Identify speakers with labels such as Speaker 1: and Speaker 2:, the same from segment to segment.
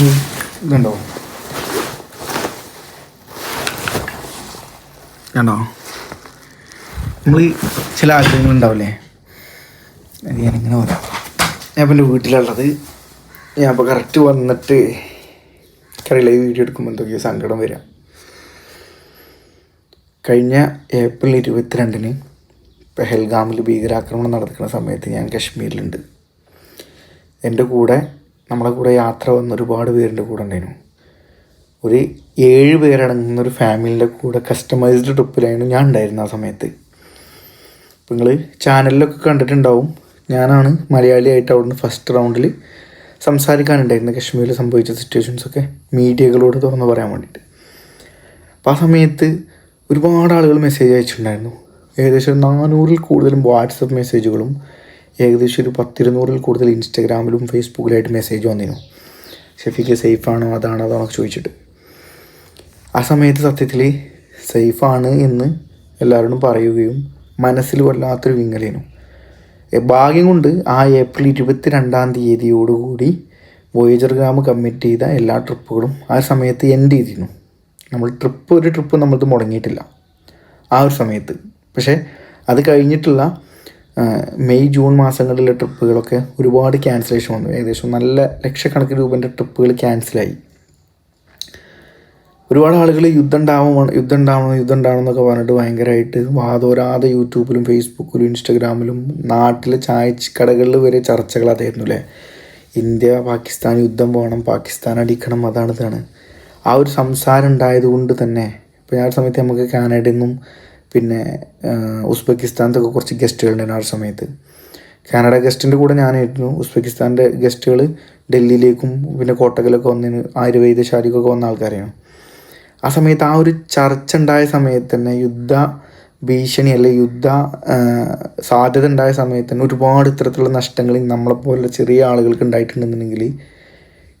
Speaker 1: ഇതുണ്ടോ കണ്ടോ? നമ്മൾ ചില ആഗ്രഹങ്ങൾ ഉണ്ടാവില്ലേ അത് ഞാനിങ്ങനെ പറയാം ഞാൻ ഇപ്പം എന്റെ വീട്ടിലുള്ളത് ഞാൻ ഇപ്പോൾ കറക്റ്റ് വന്നിട്ട് കറി ലൈവ് വീഡിയോ എടുക്കുമ്പോൾ എന്തൊക്കെയോ സങ്കടം വരാം. കഴിഞ്ഞ ഏപ്രിൽ ഇരുപത്തിരണ്ടിന് പെഹൽഗാമിൽ ഭീകരാക്രമണം നടക്കുന്ന സമയത്ത് ഞാൻ കശ്മീരിലുണ്ട്. എന്റെ കൂടെ നമ്മളെ കൂടെ യാത്ര വന്ന ഒരുപാട് പേരുടെ കൂടെ ഉണ്ടായിരുന്നു. ഒരു ഏഴ് പേരടങ്ങുന്ന ഒരു ഫാമിലിന്റെ കൂടെ കസ്റ്റമൈസ്ഡ് ട്രിപ്പിലായിരുന്നു ഞാൻ ഉണ്ടായിരുന്നത് ആ സമയത്ത്. അപ്പം നിങ്ങൾ ചാനലിലൊക്കെ കണ്ടിട്ടുണ്ടാവും. ഞാനാണ് മലയാളിയായിട്ട് അവിടുന്ന് ഫസ്റ്റ് റൗണ്ടിൽ സംസാരിക്കാനുണ്ടായിരുന്നത് കശ്മീരിൽ സംഭവിച്ച സിറ്റുവേഷൻസൊക്കെ മീഡിയകളോട് തുറന്ന് പറയാൻ വേണ്ടിയിട്ട്. അപ്പോൾ ആ സമയത്ത് ഒരുപാട് ആളുകൾ മെസ്സേജ് അയച്ചിട്ടുണ്ടായിരുന്നു. ഏകദേശം നാനൂറിൽ കൂടുതലും വാട്സപ്പ് മെസ്സേജുകളും ഏകദേശം ഒരു പത്തിരുന്നൂറിൽ കൂടുതൽ ഇൻസ്റ്റഗ്രാമിലും ഫേസ്ബുക്കിലായിട്ട് മെസ്സേജ് വന്നിരുന്നു. ഷെഫിക്ക് സേഫാണോ അതാണോ അതാണോ ചോദിച്ചിട്ട്. ആ സമയത്ത് സത്യത്തിൽ സേഫാണ് എന്ന് എല്ലാവരോടും പറയുകയും മനസ്സിൽ വല്ലാത്തൊരു വിങ്ങലേനു. ഭാഗ്യം കൊണ്ട് ആ ഏപ്രിൽ ഇരുപത്തി രണ്ടാം തീയതിയോടുകൂടി വോയേജർ ഗ്രാം കമ്മിറ്റ് ചെയ്ത എല്ലാ ട്രിപ്പുകളും ആ സമയത്ത് എൻഡ് ചെയ്തിരുന്നു. നമ്മൾ ട്രിപ്പ് ഒരു ട്രിപ്പ് നമ്മൾ മുടങ്ങിയിട്ടില്ല. ആ ഒരു സമയത്ത്. പക്ഷേ അത് കഴിഞ്ഞിട്ടുള്ള മെയ് ജൂൺ മാസങ്ങളിലെ ട്രിപ്പുകളൊക്കെ ഒരുപാട് ക്യാൻസലേഷൻ വന്നു. ഏകദേശം നല്ല ലക്ഷക്കണക്കിന് രൂപന്റെ ട്രിപ്പുകൾ ക്യാൻസലായി. ഒരുപാട് ആളുകൾ യുദ്ധം ഉണ്ടാവണം യുദ്ധം ഉണ്ടാവണം യുദ്ധം ഉണ്ടാവണം എന്നൊക്കെ പറഞ്ഞിട്ട് ഭയങ്കരമായിട്ട് വാതോരാതെ യൂട്യൂബിലും ഫേസ്ബുക്കിലും ഇൻസ്റ്റഗ്രാമിലും നാട്ടിലെ ചായ കടകളിൽ വരെ ചർച്ചകൾ അതായിരുന്നു അല്ലേ? ഇന്ത്യ പാകിസ്ഥാൻ യുദ്ധം പോകണം പാകിസ്ഥാൻ അടിക്കണം അതാണ് ഇതാണ്. ആ ഒരു സംസാരം ഉണ്ടായത് കൊണ്ട് തന്നെ ഇപ്പോൾ ഒരു സമയത്ത് നമുക്ക് കാനഡയിൽ നിന്നും പിന്നെ ഉസ്ബെക്കിസ്ഥാനത്തൊക്കെ കുറച്ച് ഗസ്റ്റുകൾ ഉണ്ടായിരുന്നു ആ സമയത്ത്. കാനഡ ഗസ്റ്റിന്റെ കൂടെ ഞാനായിരുന്നു. ഉസ്ബെക്കിസ്ഥാന്റെ ഗസ്റ്റുകൾ ഡൽഹിയിലേക്കും പിന്നെ കോട്ടകലൊക്കെ വന്നതിന് ആയുർവേദശാലിക്കൊക്കെ വന്ന ആൾക്കാരെയാണ്. ആ സമയത്ത് ആ ഒരു ചർച്ച ഉണ്ടായ സമയത്ത് തന്നെ യുദ്ധ ഭീഷണി അല്ലെ യുദ്ധ സാധ്യത ഉണ്ടായ സമയത്ത് തന്നെ ഒരുപാട് ഇത്തരത്തിലുള്ള നഷ്ടങ്ങൾ നമ്മളെപ്പോലെ ചെറിയ ആളുകൾക്ക് ഉണ്ടായിട്ടുണ്ടെന്നുണ്ടെങ്കിൽ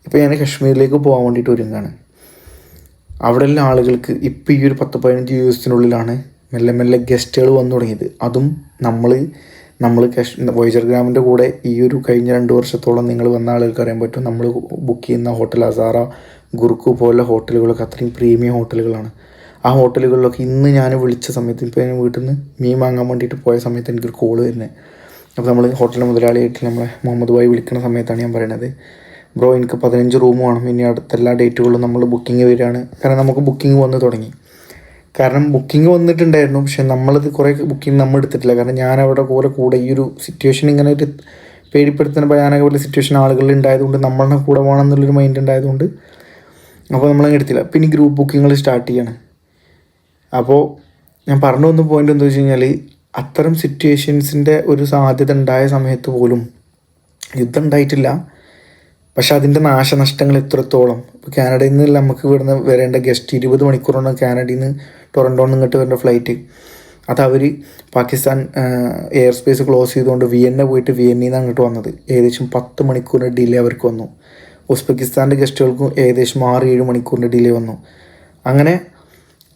Speaker 1: ഇപ്പോൾ ഞാൻ കശ്മീരിലേക്ക് പോകാൻ വേണ്ടിയിട്ട് ഒരുങ്ങാണ്. അവിടെയുള്ള ആളുകൾക്ക് ഇപ്പോൾ ഈ ഒരു പത്ത് പതിനഞ്ച് ദിവസത്തിനുള്ളിലാണ് മെല്ലെ മെല്ലെ ഗസ്റ്റുകൾ വന്നു തുടങ്ങിയത്. അതും നമ്മൾ നമ്മൾ കഷ് വോയിജർ ഗ്രാമിന്റെ കൂടെ ഈ ഒരു കഴിഞ്ഞ രണ്ട് വർഷത്തോളം നിങ്ങൾ വന്ന ആളുകൾക്ക് അറിയാൻ പറ്റും. നമ്മൾ ബുക്ക് ചെയ്യുന്ന ഹോട്ടൽ അസാറ ഗുറുക്കു പോലുള്ള ഹോട്ടലുകളൊക്കെ അത്രയും പ്രീമിയം ഹോട്ടലുകളാണ് ആ ഹോട്ടലുകളിലൊക്കെ ഇന്ന് ഞാൻ വിളിച്ച സമയത്ത് ഇപ്പോൾ ഞാൻ വീട്ടിൽ നിന്ന് മീൻ വാങ്ങാൻ വേണ്ടിയിട്ട് പോയ സമയത്ത് എനിക്കൊരു കോൾ വരുന്നത് അപ്പോൾ നമ്മൾ ഹോട്ടൽ മുതലാളിയായിട്ട് നമ്മളെ മുഹമ്മദ് ഭായി വിളിക്കുന്ന സമയത്താണ് ഞാൻ പറയുന്നത് ബ്രോ എനിക്ക് പതിനഞ്ച് റൂം വേണം. ഇനി അടുത്ത എല്ലാ ഡേറ്റുകളിലും നമ്മൾ ബുക്കിംഗ് വരികയാണ്. കാരണം നമുക്ക് ബുക്കിംഗ് വന്ന് തുടങ്ങി. കാരണം ബുക്കിംഗ് വന്നിട്ടുണ്ടായിരുന്നു. പക്ഷെ നമ്മളത് കുറേ ബുക്കിംഗ് നമ്മൾ എടുത്തിട്ടില്ല. കാരണം ഞാൻ അവിടെ കൂടെ കൂടെ ഈ ഒരു സിറ്റുവേഷൻ ഇങ്ങനെ ഒരു പേടിപ്പെടുത്തുന്ന ഭയാനക പോലെ സിറ്റുവേഷൻ ആളുകളിൽ ഉണ്ടായതുകൊണ്ട് നമ്മളുടെ കൂടെ വേണം എന്നുള്ളൊരു മൈൻഡ് ഉണ്ടായതുകൊണ്ട് അപ്പോൾ നമ്മളങ്ങ് എടുത്തില്ല. പിന്നെ ഗ്രൂപ്പ് ബുക്കിങ്ങൾ സ്റ്റാർട്ട് ചെയ്യണം. അപ്പോൾ ഞാൻ പറഞ്ഞു വന്ന പോയിന്റ് എന്താ വെച്ച് കഴിഞ്ഞാൽ അത്തരം സിറ്റുവേഷൻസിന്റെ ഒരു സാധ്യത ഉണ്ടായ സമയത്ത് പോലും യുദ്ധം ഉണ്ടായിട്ടില്ല. പക്ഷെ അതിന്റെ നാശനഷ്ടങ്ങൾ എത്രത്തോളം? ഇപ്പോൾ കാനഡയിൽ നിന്ന് നമുക്ക് ഇവിടുന്ന് വരേണ്ട ഗസ്റ്റ് ഇരുപത് മണിക്കൂറാണ് കാനഡയിൽ നിന്ന് ടൊറന്റോയിൽ നിന്ന് ഇങ്ങോട്ട് വരേണ്ട ഫ്ലൈറ്റ് അത് അവർ പാകിസ്ഥാൻ എയർ സ്പേസ് ക്ലോസ് ചെയ്തുകൊണ്ട് വിയന്ന പോയിട്ട് വിയന്നയിൽ നിന്ന് അങ്ങോട്ട് വന്നത്. ഏകദേശം പത്ത് മണിക്കൂറിന്റെ ഡിലേ അവർക്ക് വന്നു. ഉസ്ബെക്കിസ്ഥാന്റെ ഗസ്റ്റുകൾക്കും ഏകദേശം ആറ് ഏഴ് മണിക്കൂറിന്റെ ഡിലേ വന്നു. അങ്ങനെ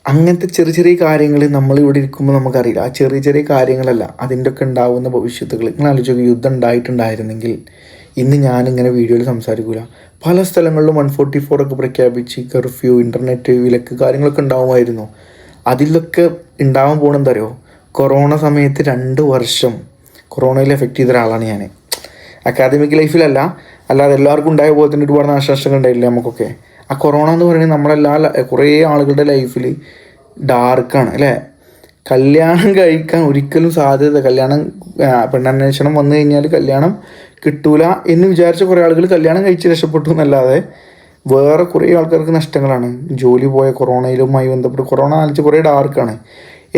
Speaker 1: അങ്ങനത്തെ ചെറിയ ചെറിയ കാര്യങ്ങൾ നമ്മൾ ഇവിടെ ഇരിക്കുമ്പോൾ നമുക്കറിയില്ല. ആ ചെറിയ ചെറിയ കാര്യങ്ങളല്ല അതിന്റെ ഒക്കെ ഉണ്ടാവുന്ന ഭവിഷ്യത്തുകൾ. നിങ്ങൾ ആലോചിക്കുക യുദ്ധം ഉണ്ടായിട്ടുണ്ടായിരുന്നെങ്കിൽ ഇന്ന് ഞാനിങ്ങനെ വീഡിയോയിൽ സംസാരിക്കില്ല പല സ്ഥലങ്ങളിലും വൺ ഫോർട്ടി ഫോർ ഒക്കെ പ്രഖ്യാപിച്ച് കർഫ്യൂ ഇന്റർനെറ്റ് വിലക്ക് കാര്യങ്ങളൊക്കെ ഉണ്ടാവുമായിരുന്നു. അതിലൊക്കെ ഉണ്ടാവാൻ പോകണമെന്ന് അറിയോ? കൊറോണ സമയത്ത് രണ്ട് വർഷം കൊറോണയിൽ എഫക്റ്റ് ചെയ്ത ഒരാളാണ് ഞാൻ അക്കാദമിക് ലൈഫിലല്ല അല്ലാതെ എല്ലാവർക്കും ഉണ്ടായ പോലെ തന്നെ ഒരുപാട് നാശനഷ്ടങ്ങൾ ഉണ്ടായില്ലേ നമുക്കൊക്കെ. ആ കൊറോണ എന്ന് പറയുന്നത് നമ്മളെല്ലാ കുറേ ആളുകളുടെ ലൈഫിൽ ഡാർക്കാണ് അല്ലേ? കല്യാണം കഴിക്കാൻ ഒരിക്കലും സാധ്യത കല്യാണം പെണ്ണന്വേഷണം വന്നു കഴിഞ്ഞാൽ കല്യാണം കിട്ടൂല എന്ന് വിചാരിച്ച കുറേ ആളുകൾ കല്യാണം കഴിച്ച് രക്ഷപ്പെട്ടു എന്നല്ലാതെ വേറെ കുറേ ആൾക്കാർക്ക് നഷ്ടങ്ങളാണ്. ജോലി പോയ കൊറോണയിലുമായി ബന്ധപ്പെട്ട് കൊറോണ കാണിച്ച് കുറേ ഡാർക്കാണ്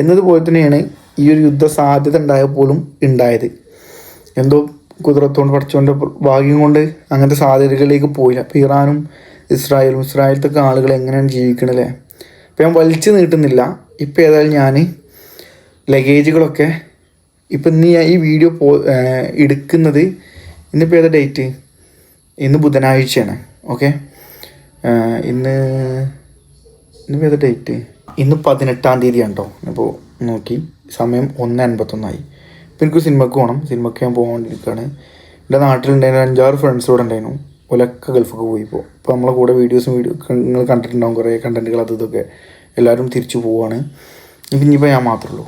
Speaker 1: എന്നതുപോലെ തന്നെയാണ് ഈ ഒരു യുദ്ധ സാധ്യത ഉണ്ടായപ്പോഴും ഉണ്ടായത്. എന്തോ കുതിരത്തോണ്ട് പഠിച്ചോണ്ട് ഭാഗ്യം കൊണ്ട് അങ്ങനത്തെ സാധ്യതകളിലേക്ക് പോയില്ല. അപ്പോൾ ഇറാനും ഇസ്രായേലും ഇസ്രായേലത്തൊക്കെ ആളുകൾ എങ്ങനെയാണ് ജീവിക്കണല്ലേ അപ്പോൾ ഞാൻ വലിച്ചു നീട്ടുന്നില്ല. ഇപ്പോൾ ഏതായാലും ഞാൻ ലഗേജുകളൊക്കെ ഇപ്പം നീ ഈ വീഡിയോ പോ എടുക്കുന്നത് ഇന്നിപ്പോൾ ഏതാ ഡേറ്റ് ഇന്ന് ബുധനാഴ്ചയാണ്. ഓക്കെ ഇന്ന് ഇന്നിപ്പോൾ ഏതാ ഡേറ്റ് ഇന്ന് പതിനെട്ടാം തീയതിയാണ് കേട്ടോ അപ്പോൾ നോക്കി. സമയം ഒന്ന് അൻപത്തൊന്നായി. ഇപ്പം എനിക്ക് സിനിമക്ക് പോകണം സിനിമക്ക് ഞാൻ പോകാണ്ടിരിക്കുകയാണ് എന്റെ നാട്ടിലുണ്ടായിരുന്ന അഞ്ചാറ് ഫ്രണ്ട്സ് കൂടെ ഉണ്ടായിരുന്നു. ഒലക്ക ഗൾഫൊക്കെ പോയി ഇപ്പോൾ ഇപ്പോൾ നമ്മളെ കൂടെ വീഡിയോസും വീഡിയോ നിങ്ങൾ കണ്ടിട്ടുണ്ടാവും. കുറേ കണ്ടന്റുകൾ അത് ഇതൊക്കെ. എല്ലാവരും തിരിച്ചു പോവുകയാണ് ഇനിയിപ്പോൾ ഞാൻ മാത്രമേ ഉള്ളൂ.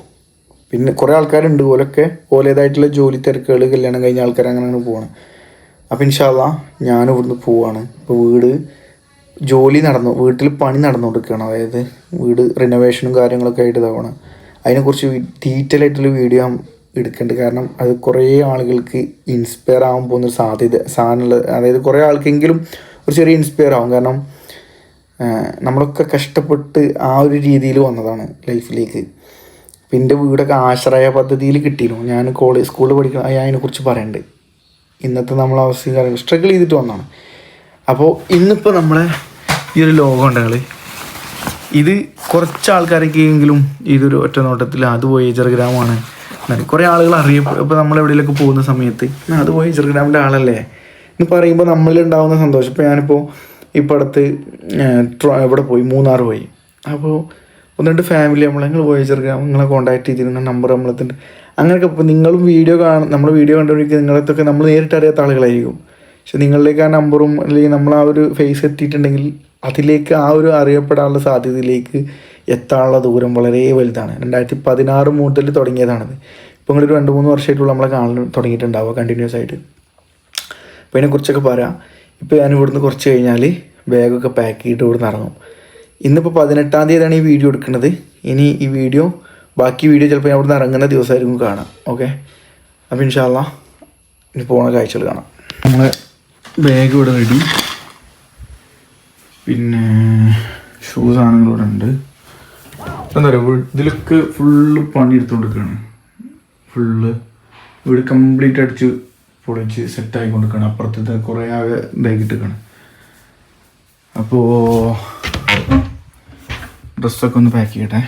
Speaker 1: പിന്നെ കുറേ ആൾക്കാരുണ്ട്. ഓലൊക്കെ ഓലേതായിട്ടുള്ള ജോലി തിരക്കുകൾ കല്യാണം കഴിഞ്ഞ ആൾക്കാർ അങ്ങനെ പോവാണ്. അപ്പം ഇൻഷാല്ല ഞാൻ ഇവിടുന്ന് പോവാണ്. ഇപ്പോൾ വീട് ജോലി നടന്നു വീട്ടിൽ പണി നടന്നുകൊടുക്കുകയാണ് അതായത് വീട് റിനോവേഷനും കാര്യങ്ങളൊക്കെ ആയിട്ട് ഇതാവണം. അതിനെക്കുറിച്ച് ഡീറ്റെയിൽ ആയിട്ടുള്ള വീഡിയോ ഞാൻ എടുക്കുന്നുണ്ട് കാരണം അത് കുറേ ആളുകൾക്ക് ഇൻസ്പയർ ആവാൻ പോകുന്നൊരു സാധ്യത സാധനമുള്ള അതായത് കുറേ ആൾക്കെങ്കിലും ഒരു ചെറിയ ഇൻസ്പയർ ആവും. കാരണം നമ്മളൊക്കെ കഷ്ടപ്പെട്ട് ആ ഒരു രീതിയിൽ വന്നതാണ് ലൈഫിലേക്ക്. ഇപ്പം എന്റെ വീടൊക്കെ ആശ്രയ പദ്ധതിയിൽ കിട്ടിയിരുന്നു. ഞാൻ കോളേജ് സ്കൂളിൽ പഠിക്കുന്ന ഞാൻ അതിനെക്കുറിച്ച് പറയുന്നുണ്ട് ഇന്നത്തെ നമ്മൾ കാര്യങ്ങൾ സ്ട്രഗിൾ ചെയ്തിട്ട് വന്നതാണ് അപ്പോൾ ഇന്നിപ്പോൾ നമ്മളെ ഈ ഒരു ലോകം ഉണ്ടെങ്കിൽ ഇത് കുറച്ച് ആൾക്കാരൊക്കെയെങ്കിലും ഇതൊരു ഒറ്റ നോട്ടത്തിൽ അത് വോയേജർ എന്നാലും കുറേ ആളുകൾ അറിയപ്പെടും ഇപ്പോൾ നമ്മൾ എവിടെയെങ്കിലൊക്കെ പോകുന്ന സമയത്ത് "ആ, അത് വോയേജർ ഗ്രാമിന്റെ ആളല്ലേ? എന്ന് പറയുമ്പോൾ നമ്മളിലുണ്ടാകുന്ന സന്തോഷം. ഇപ്പോൾ ഞാനിപ്പോൾ ഇപ്പോൾ അടുത്ത് ഇവിടെ പോയി? മൂന്നാർ പോയി. അപ്പോൾ ഒന്ന് രണ്ട് ഫാമിലി നമ്മൾ നിങ്ങൾ ഗ്രാം നിങ്ങളെ കോൺടാക്ട് ചെയ്തിരുന്ന നമ്പർ നമ്മളെത്തുണ്ട് അങ്ങനെയൊക്കെ ഇപ്പോൾ നിങ്ങളും വീഡിയോ കാണും നമ്മൾ വീഡിയോ കണ്ടുപിടിക്കുക നിങ്ങളെത്തൊക്കെ നമ്മൾ നേരിട്ട് അറിയാത്ത ആളുകളായിരിക്കും. പക്ഷെ നിങ്ങളിലേക്ക് ആ നമ്പറും അല്ലെങ്കിൽ നമ്മൾ ആ ഒരു ഫേസ് എത്തിയിട്ടുണ്ടെങ്കിൽ അതിലേക്ക് ആ ഒരു അറിയപ്പെടാനുള്ള സാധ്യതയിലേക്ക് എത്താനുള്ള ദൂരം വളരെ വലുതാണ്. രണ്ടായിരത്തി പതിനാറ് മുതൽ തുടങ്ങിയതാണത്. ഇപ്പോൾ നിങ്ങളൊരു രണ്ട് മൂന്ന് വർഷമായിട്ടുള്ള നമ്മളെ കാണാൻ തുടങ്ങിയിട്ടുണ്ടാവുക കണ്ടിന്യൂസ് ആയിട്ട്. അപ്പോൾ അതിനെക്കുറിച്ചൊക്കെ പറയാം. ഇപ്പോൾ ഞാൻ ഇവിടുന്ന് കുറച്ച് കഴിഞ്ഞാൽ ബാഗൊക്കെ പാക്ക് ചെയ്തിട്ട് ഇവിടുന്ന് ഇറങ്ങും. ഇന്നിപ്പോൾ പതിനെട്ടാം തീയതിയാണ് ഈ വീഡിയോ എടുക്കുന്നത്. ഇനി ഈ വീഡിയോ ബാക്കി വീഡിയോ ചിലപ്പോൾ ഞാൻ ഇവിടുന്ന് ഇറങ്ങുന്ന ദിവസമായിരിക്കും കാണാം. ഓക്കെ അപ്പോൾ ഇൻഷാല്ല ഇനി പോണ കാഴ്ചകൾ കാണാം. നമ്മൾ ബാഗ് ഇവിടെ റെഡി പിന്നെ ഷൂ സാധനങ്ങൾ ഇവിടെ ഉണ്ട്. എന്താ പറയുക ഇതിലൊക്കെ ഫുള്ള് പണി എടുത്തുകൊണ്ടിരിക്കുകയാണ് ഫുള്ള് വീട് കംപ്ലീറ്റ് അടിച്ച് പൊളിച്ച് സെറ്റായി കൊണ്ടിരിക്കുകയാണ് അപ്പുറത്തെ കുറേ ആകെ ഇതാക്കിയിട്ടിരിക്കുകയാണ് അപ്പോൾ ഡ്രസ്സൊക്കെ ഒന്ന് പാക്ക് ചെയ്യട്ടെ.